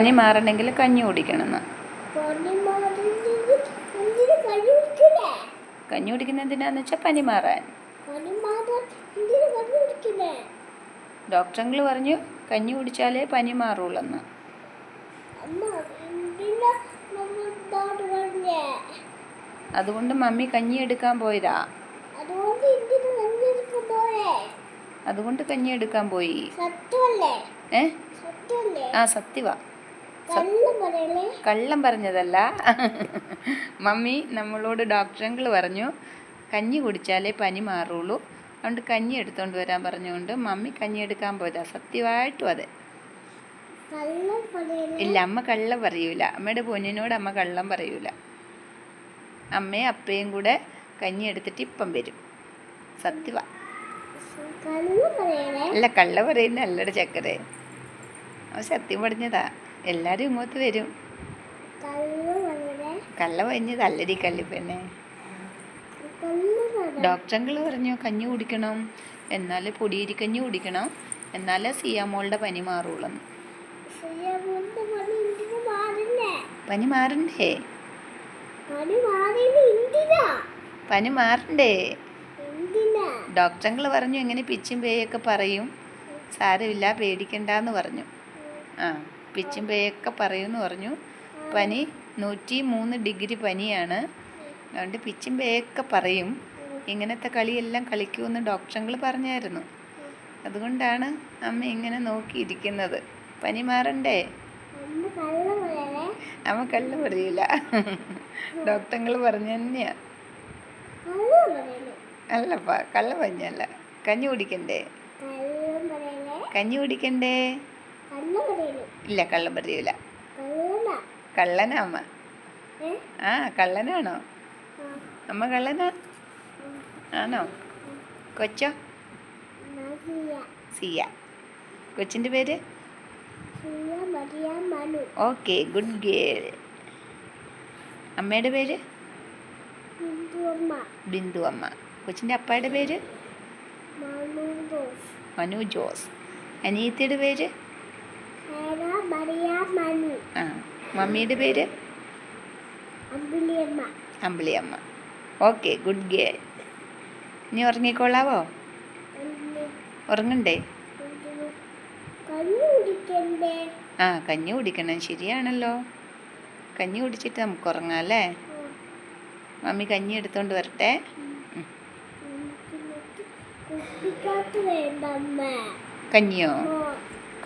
പനി മാറണമെങ്കിൽ കഞ്ഞി കുടിക്കണം? കഞ്ഞി കുടിക്കുന്ന എന്തിനാന്ന് വെച്ചാൽ പനി മാറാൻ. ഡോക്ടറെങ്കിൽ പറഞ്ഞു കഞ്ഞി കുടിച്ചാലേ പനി മാറുള്ളെന്ന്. അതുകൊണ്ട് മമ്മി കഞ്ഞി എടുക്കാൻ പോയതാ. അതുകൊണ്ട് കഞ്ഞി എടുക്കാൻ പോയി? ഏ? ആ സത്യവാ. കള്ളം പറഞ്ഞതല്ല. മമ്മി നമ്മളോട് ഡോക്ടറെങ്കിൽ പറഞ്ഞു കഞ്ഞി കുടിച്ചാലേ പനി മാറുള്ളൂ. അതുകൊണ്ട് കഞ്ഞി എടുത്തോണ്ട് വരാൻ പറഞ്ഞുകൊണ്ട് മമ്മി കഞ്ഞി എടുക്കാൻ പോയതാ. സത്യമായിട്ടും അതെ. ഇല്ല അമ്മ കള്ളം പറയൂല. അമ്മയുടെ പൊന്നിനോട് അമ്മ കള്ളം പറയൂല. അമ്മയും അപ്പയും കൂടെ കഞ്ഞി എടുത്തിട്ട് ഇപ്പം വരും. സത്യവ. അല്ല കള്ള പറയുന്ന അല്ലട ചക്കരെ. അവ സത്യം പറഞ്ഞതാ. എല്ലാവരും ഇങ്ങോട്ട് വരും. കല്ല കള്ള കല്ല് പിന്നെ ഡോക്ടറെങ്കിൽ പറഞ്ഞു കഞ്ഞി കുടിക്കണം. എന്നാലേ പൊടിയരിക്കഞ്ഞി കുടിക്കണം. എന്നാലേ സിയാമോളുടെ പനി മാറുള്ളൂ ചെയ്യാമുണ്ട് പണി എന്തിനു മാറില്ലേ പനി മാറണ്ടേ? പനി മാറണ്ടേ? എന്തിനാ ഡോക്ടറെങ്കിൽ പറഞ്ഞു എങ്ങനെ പിച്ചും പേയൊക്കെ പറയും? സാരമില്ല പേടിക്കണ്ടെന്ന് പറഞ്ഞു. ആ. പിച്ചും പേയൊക്കെ പറയുമെന്ന് പറഞ്ഞു. പനി നൂറ്റി മൂന്ന് ഡിഗ്രി പനിയാണ്. അതുകൊണ്ട് പിച്ചും പേയൊക്കെ പറയും. ഇങ്ങനത്തെ കളിയെല്ലാം കളിക്കുമെന്ന് ഡോക്ടറുകൾ പറഞ്ഞായിരുന്നു. അതുകൊണ്ടാണ് അമ്മ ഇങ്ങനെ നോക്കിയിരിക്കുന്നത്. പനി മാറണ്ടേ? അമ്മ കള്ളം പറയില്ല ഡോക്ടറെങ്കിൽ പറഞ്ഞു തന്നെയാ. അല്ലപ്പാ കള്ള പറഞ്ഞല്ല. കഞ്ഞി കുടിക്കണ്ടേ? കഞ്ഞി കുടിക്കണ്ടേ? ഇല്ല കള്ളം പറയൂല കള്ളനാ അമ്മ ആ കള്ളനാണോ? അമ്മ കള്ളനാ? ആണോ? കൊച്ചോ? സിയ. കൊച്ചിന്റെ പേര്? Okay good girl. അമ്മയുടെ പേര്? ബിന്ദു അമ്മ. കൊച്ചിന്റെ അപ്പയുടെ പേര്? മനു ജോസ്. അനിയത്തിയുടെ പേര്? ആ മമ്മിയുടെ പേര്? അമ്പിളിയമ്മ. Okay good girl. ഇനി ഉറങ്ങിക്കോളാവോ? ഉറങ്ങണ്ടേ? ആ കഞ്ഞി കുടിക്കണം ശരിയാണല്ലോ. കഞ്ഞി കുടിച്ചിട്ട് നമുക്ക് ഉറങ്ങാം അല്ലേ? മമ്മി കഞ്ഞി എടുത്തോണ്ട് വരട്ടെ. കഞ്ഞിയോ?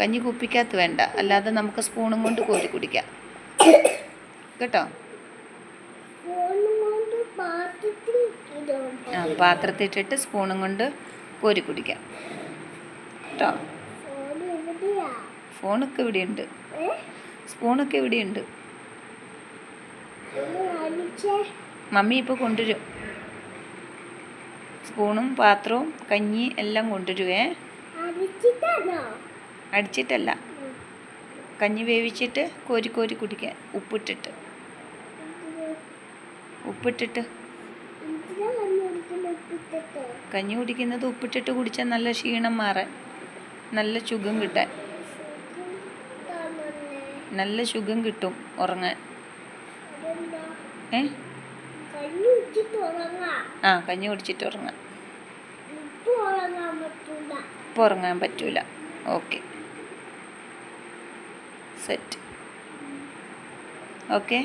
കഞ്ഞി കുപ്പിക്കകത്ത് വേണ്ട. അല്ലാതെ നമുക്ക് സ്പൂണും കൊണ്ട് കോരി കുടിക്കാം. കേട്ടോ? ആ പാത്രത്തിൽ ഇട്ടിട്ട് സ്പൂണും കൊണ്ട് കോരി കുടിക്കാം. കേട്ടോ? ഫോണൊക്കെ ഇവിടെയുണ്ട്. സ്പൂണൊക്കെ ഇവിടെയുണ്ട്. മമ്മി ഇപ്പോൾ കൊണ്ടുവരും. സ്പൂണും പാത്രവും കഞ്ഞി എല്ലാം കൊണ്ടുവരുവേ. അടിച്ചിട്ടല്ല. കഞ്ഞി വേവിച്ചിട്ട് കോരി കോരി കുടിക്കാൻ ഉപ്പിട്ടിട്ട്. ഉപ്പിട്ടിട്ട്. കഞ്ഞി കുടിക്കുന്നത് ഉപ്പിട്ടിട്ട് കുടിച്ചാൽ നല്ല ക്ഷീണം മാറാൻ നല്ല സുഖം കിട്ടാൻ. നല്ല സുഖം കിട്ടും ഉറങ്ങാൻ. ഏ? ആ കഞ്ഞി കുടിച്ചിട്ട് ഉറങ്ങാം. ഇപ്പോൾ ഉറങ്ങാൻ പറ്റൂല. ഓക്കെ. Set okay